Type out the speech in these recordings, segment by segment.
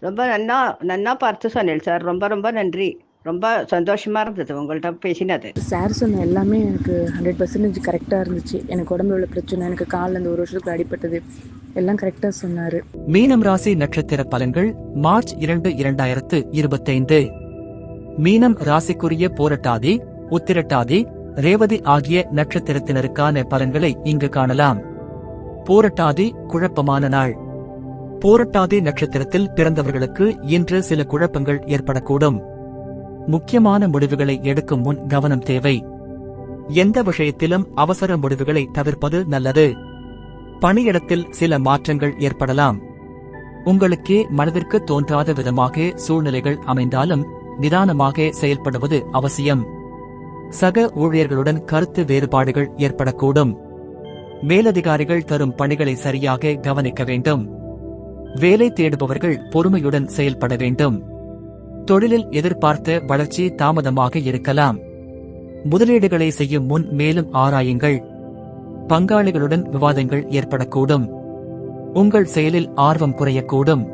ரொம்ப நன்னா நன்னா பார்த்து சொன்னேன் சார். ரொம்ப ரொம்ப நன்றி. ரொம்ப சந்தோஷமா இருந்தது உங்கள்கிட்ட பேசினது. சார் சொன்ன எல்லாமே எனக்கு ஹண்ட்ரட் பர்சன்டேஜ் கரெக்டாக இருந்துச்சு. எனக்கு உடம்புல உள்ள பிரச்சனை எனக்கு காலில் இந்த ஒரு வருஷத்துக்கு அடிபட்டது எல்லாம் கரெக்டாக சொன்னார். மீனம் ராசி நட்சத்திர பலன்கள் மார்ச் இரண்டு இரண்டாயிரத்து இருபத்தைந்து. மீனம் ராசிக்குரிய போரட்டாதி உத்திரட்டாதி ரேவதி ஆகிய நட்சத்திரத்தினருக்கான பலன்களை இங்கு காணலாம். போரட்டாதி குழப்பமான நாள். போரட்டாதி நட்சத்திரத்தில் பிறந்தவர்களுக்கு இன்று சில குழப்பங்கள் ஏற்படக்கூடும். முக்கியமான முடிவுகளை எடுக்கும் முன் கவனம் தேவை. எந்த விஷயத்திலும் அவசர முடிவுகளை தவிர்ப்பது நல்லது. பணியிடத்தில் சில மாற்றங்கள் ஏற்படலாம். உங்களுக்கே மனதிற்கு தோன்றாத விதமாக சூழ்நிலைகள் அமைந்தாலும் நிதானமாக செயல்படுவது அவசியம். சக ஊழியர்களுடன் கருத்து வேறுபாடுகள் ஏற்படக்கூடும். மேலதிகாரிகள் தரும் பணிகளை சரியாக கவனிக்க வேண்டும். வேலை தேடுபவர்கள் பொறுமையுடன் செயல்பட வேண்டும். தொழிலில் எதிர்பார்த்த வளர்ச்சி தாமதமாக இருக்கலாம். முதலீடுகளை செய்யும் முன் மேலும் ஆராயுங்கள். பங்காளிகளுடன் விவாதங்கள் ஏற்படக்கூடும். உங்கள் செயலில் ஆர்வம் குறையக்கூடும்.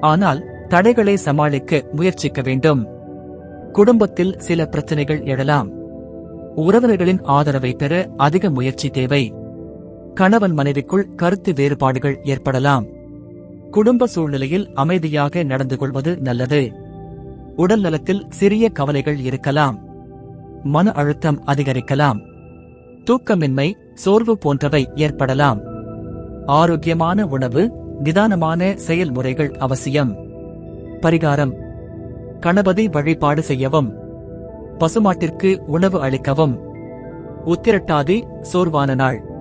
ஆனால் தடைகளை சமாளிக்க முயற்சிக்க வேண்டும். குடும்பத்தில் சில பிரச்சனைகள் எழலாம். உறவினர்களின் ஆதரவை பெற அதிக முயற்சி தேவை. கணவன் மனைவிக்குள் கருத்து வேறுபாடுகள் ஏற்படலாம். குடும்ப சூழ்நிலையில் அமைதியாக நடந்து கொள்வது நல்லது. உடல் நலத்தில் சிறிய கவலைகள் இருக்கலாம். மன அழுத்தம் அதிகரிக்கலாம். தூக்கமின்மை சோர்வு போன்றவை ஏற்படலாம். ஆரோக்கியமான உணவு நிதானமான செயல்முறைகள் அவசியம். பரிகாரம். கணபதி வழிபாடு செய்யவும். பசுமாட்டிற்கு உணவு அளிக்கவும். உத்திரட்டாதி சோர்வான நாள்.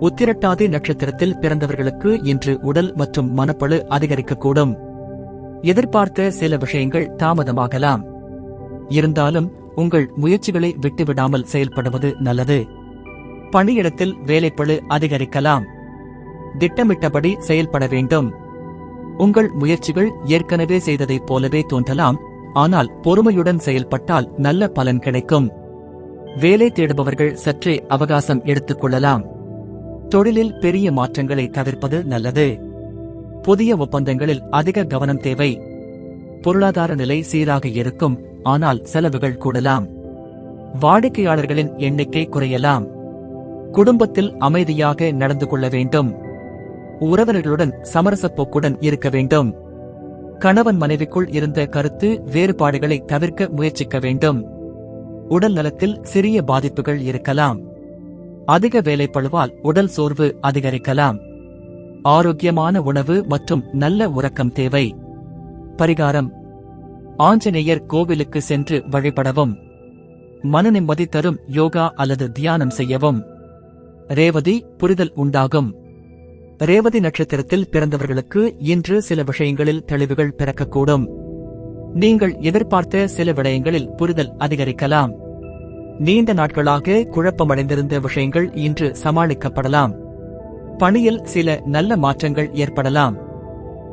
உத்திரட்டாதி நட்சத்திரத்தில் பிறந்தவர்களுக்கு இன்று உடல் மற்றும் மனப்பழு அதிகரிக்கக்கூடும். எதிர்பார்த்த சில விஷயங்கள் தாமதமாகலாம். இருந்தாலும் உங்கள் முயற்சிகளை விட்டுவிடாமல் செயல்படுவது நல்லது. பணியிடத்தில் வேலைப்பழு அதிகரிக்கலாம். திட்டமிட்டபடி செயல்பட வேண்டும். உங்கள் முயற்சிகள் ஏற்கனவே செய்ததைப் போலவே தோன்றலாம் ஆனால் பொறுமையுடன் செயல்பட்டால் நல்ல பலன் கிடைக்கும். வேலை தேடுபவர்கள் சற்றே அவகாசம் எடுத்துக் கொள்ளலாம். தொழிலில் பெரிய மாற்றங்களை தவிர்ப்பது நல்லது. புதிய ஒப்பந்தங்களில் அதிக கவனம் தேவை. பொருளாதார நிலை சீராக இருக்கும் ஆனால் செலவுகள் கூடலாம். வாடிக்கையாளர்களின் எண்ணிக்கை குறையலாம். குடும்பத்தில் அமைதியாக நடந்து கொள்ள வேண்டும். உறவினர்களுடன் சமரசப் போக்குடன் இருக்க வேண்டும். கணவன் மனைவிக்குள் இருந்த கருத்து வேறுபாடுகளை தவிர்க்க முயற்சிக்க வேண்டும். உடல் நலத்தில் சிறிய பாதிப்புகள் இருக்கலாம். அதிக வேலைப்பழுவால் உடல் சோர்வு அதிகரிக்கலாம். ஆரோக்கியமான உணவு மற்றும் நல்ல உறக்கம் தேவை. பரிகாரம். ஆஞ்சநேயர் கோவிலுக்கு சென்று வழிபடவும். மன நிம்மதி தரும் யோகா அல்லது தியானம் செய்யவும். ரேவதி புரிதல் உண்டாகும். ரேவதி நட்சத்திரத்தில் பிறந்தவர்களுக்கு இன்று சில விஷயங்களில் தெளிவுகள் பிறக்கக்கூடும். நீங்கள் எதிர்பார்த்த சில விடயங்களில் புரிதல் அதிகரிக்கலாம். நீண்ட நாட்களாக குழப்பமடைந்திருந்த விஷயங்கள் இன்று சமாளிக்கப்படலாம். பணியில் சில நல்ல மாற்றங்கள் ஏற்படலாம்.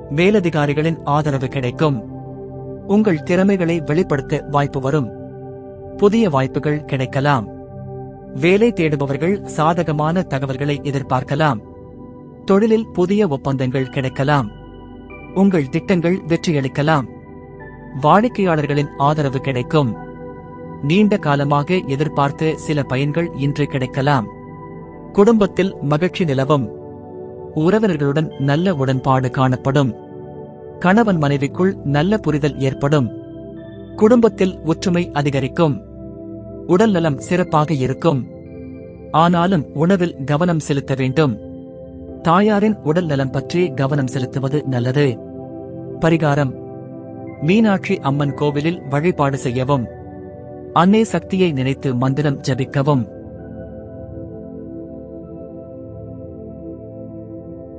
மேலதிகாரிகளின் ஆதரவு கிடைக்கும். உங்கள் திறமைகளை வெளிப்படுத்த வாய்ப்பு வரும். புதிய வாய்ப்புகள் கிடைக்கலாம். வேலை தேடுபவர்கள் சாதகமான தகவல்களை எதிர்பார்க்கலாம். தொழிலில் புதிய ஒப்பந்தங்கள் கிடைக்கலாம். உங்கள் திட்டங்கள் வெற்றியளிக்கலாம். வாடிக்கையாளர்களின் ஆதரவு கிடைக்கும். நீண்ட காலமாக எதிர்பார்த்த சில பயன்கள் இன்று கிடைக்கலாம். குடும்பத்தில் மகிழ்ச்சி நிலவும். உறவினர்களுடன் நல்ல உடன்பாடு காணப்படும். கணவன் மனைவிக்குள் நல்ல புரிதல் ஏற்படும். குடும்பத்தில் ஒற்றுமை அதிகரிக்கும். உடல் நலம் சிறப்பாக இருக்கும். ஆனாலும் உணவில் கவனம் செலுத்த வேண்டும். தாயாரின் உடல் நலம் பற்றி கவனம் செலுத்துவது நல்லது. பரிகாரம். மீனாட்சி அம்மன் கோவிலில் வழிபாடு செய்யவும். அன்னை சக்தியை நினைத்து மந்திரம் ஜபிக்கவும்.